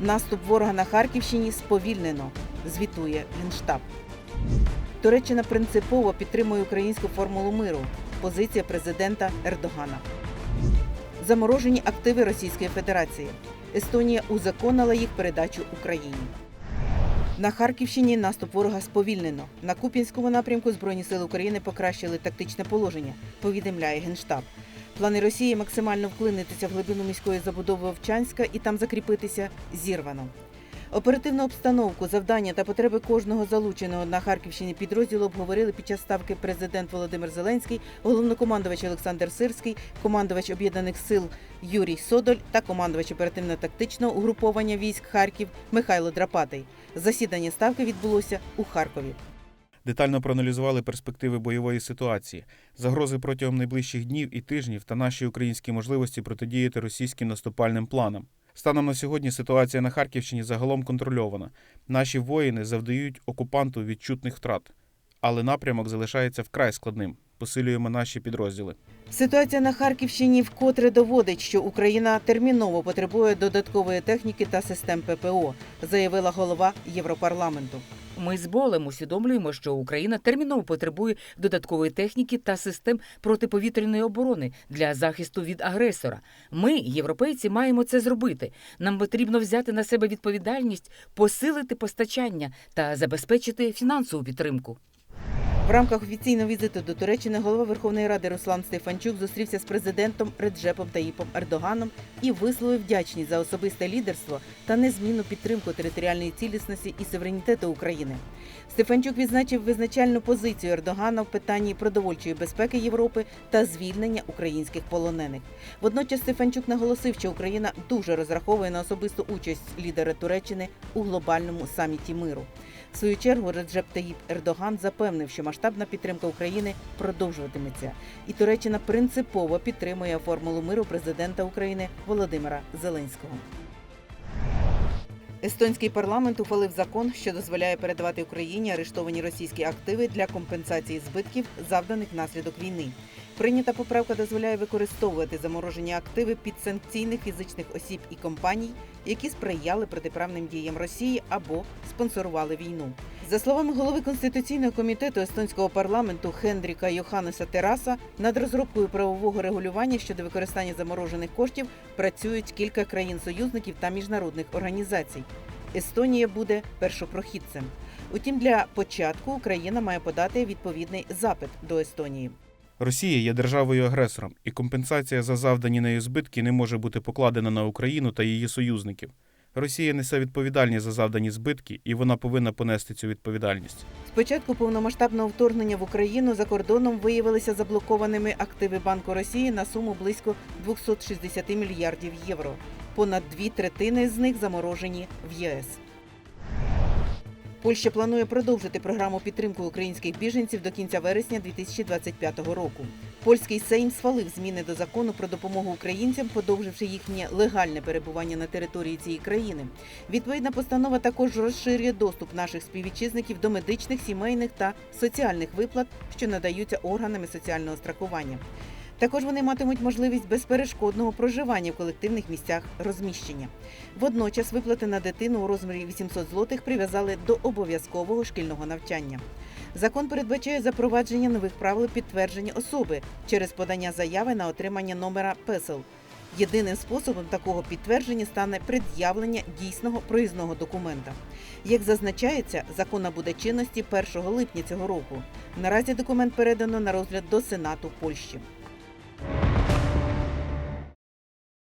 Наступ ворога на Харківщині сповільнено, звітує Генштаб. Туреччина принципово підтримує українську формулу миру. Позиція президента Ердогана. Заморожені активи Російської Федерації. Естонія узаконила їх передачу Україні. На Харківщині наступ ворога сповільнено. На Куп'янському напрямку Збройні сили України покращили тактичне положення, повідомляє Генштаб. Плани Росії максимально вклинитися в глибину міської забудови Овчанська і там закріпитися зірвано. Оперативну обстановку, завдання та потреби кожного залученого на Харківщині підрозділу обговорили під час ставки президент Володимир Зеленський, головнокомандувач Олександр Сирський, командувач об'єднаних сил Юрій Содоль та командувач оперативно-тактичного угруповання військ Харків Михайло Драпатий. Засідання ставки відбулося у Харкові. Детально проаналізували перспективи бойової ситуації, загрози протягом найближчих днів і тижнів та наші українські можливості протидіяти російським наступальним планам. Станом на сьогодні ситуація на Харківщині загалом контрольована. Наші воїни завдають окупанту відчутних втрат, але напрямок залишається вкрай складним. Посилюємо наші підрозділи. Ситуація на Харківщині вкотре доводить, що Україна терміново потребує додаткової техніки та систем ППО, заявила голова Європарламенту. Ми з болем усвідомлюємо, що Україна терміново потребує додаткової техніки та систем протиповітряної оборони для захисту від агресора. Ми, європейці, маємо це зробити. Нам потрібно взяти на себе відповідальність, посилити постачання та забезпечити фінансову підтримку. В рамках офіційного візиту до Туреччини голова Верховної Ради Руслан Стефанчук зустрівся з президентом Реджепом Таїпом Ердоганом і висловив вдячність за особисте лідерство та незмінну підтримку територіальної цілісності і суверенітету України. Стефанчук відзначив визначальну позицію Ердогана в питанні продовольчої безпеки Європи та звільнення українських полонених. Водночас Стефанчук наголосив, що Україна дуже розраховує на особисту участь лідера Туреччини у глобальному саміті миру. Свою чергу Реджеп Таїп Ердоган запевнив, що масштабна підтримка України продовжуватиметься, і Туреччина принципово підтримує формулу миру президента України Володимира Зеленського. Естонський парламент ухвалив закон, що дозволяє передавати Україні арештовані російські активи для компенсації збитків, завданих внаслідок війни. Прийнята поправка дозволяє використовувати заморожені активи підсанкційних фізичних осіб і компаній, які сприяли протиправним діям Росії або спонсорували війну. За словами голови конституційного комітету естонського парламенту Хендріка Йоханнеса Тераса, над розробкою правового регулювання щодо використання заморожених коштів працюють кілька країн-союзників та міжнародних організацій. Естонія буде першопрохідцем. Утім, для початку Україна має подати відповідний запит до Естонії. Росія є державою-агресором, і компенсація за завдані нею збитки не може бути покладена на Україну та її союзників. Росія несе відповідальність за завдані збитки, і вона повинна понести цю відповідальність. З початку повномасштабного вторгнення в Україну за кордоном виявилися заблокованими активи Банку Росії на суму близько 260 мільярдів євро. Понад дві третини з них заморожені в ЄС. Польща планує продовжити програму підтримки українських біженців до кінця вересня 2025 року. Польський Сейм схвалив зміни до закону про допомогу українцям, подовживши їхнє легальне перебування на території цієї країни. Відповідна постанова також розширює доступ наших співвітчизників до медичних, сімейних та соціальних виплат, що надаються органами соціального страхування. Також вони матимуть можливість безперешкодного проживання в колективних місцях розміщення. Водночас виплати на дитину у розмірі 800 злотих прив'язали до обов'язкового шкільного навчання. Закон передбачає запровадження нових правил підтвердження особи через подання заяви на отримання номера ПЕСЕЛ. Єдиним способом такого підтвердження стане пред'явлення дійсного проїзного документа. Як зазначається, закон набуде чинності 1 липня цього року. Наразі документ передано на розгляд до Сенату Польщі.